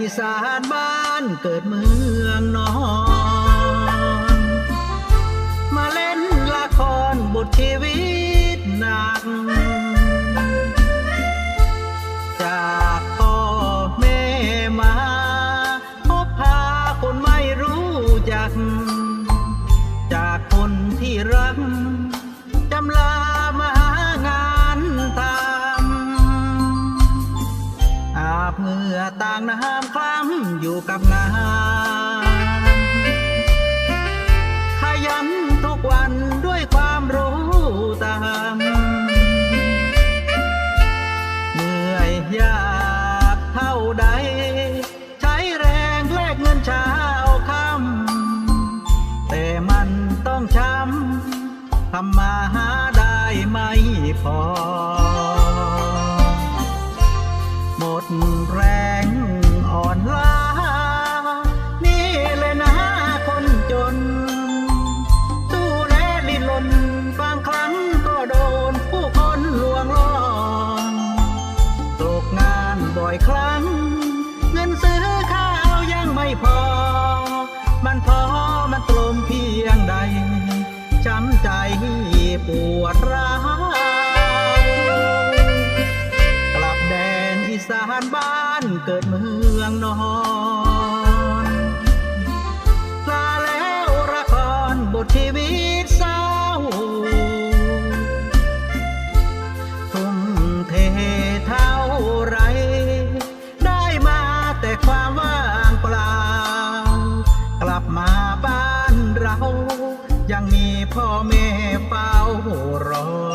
อีสานบ้านเกิดเมืองนอน กับงานขยันทุกวันด้วยความรู้ตามเหนื่อยยากเท่าใด ใช้แรงแลกเงินเช้าคำแต่มันต้องช้ำทำมาหาได้ไม่พอ อยครั้ง เงินซื้อข้าวยังไม่พอ มันพอมันตรมเพียงใด ช้ำใจปวดร้าวกลับแดนอีสานบ้านเกิดเมืองนอนลาแล้วละครบทชีวิต ยังมีพ่อแม่เฝ้ารอ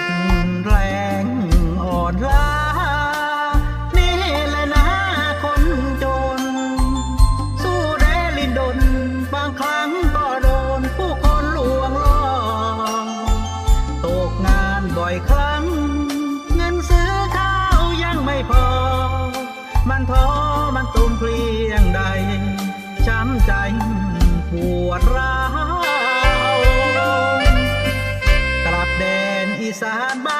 ดแรงอ่อนล้า นี่แหละนะคนจน สู้แดลินดน บางครั้งก็โดนผู้คนลวงล่อตกงานบ่อยครั้ง เงินซื้อข้าวยังไม่พอ มันพอมันตุมเพลียงใด ช้ำใจปวดร้าว สานบ้าน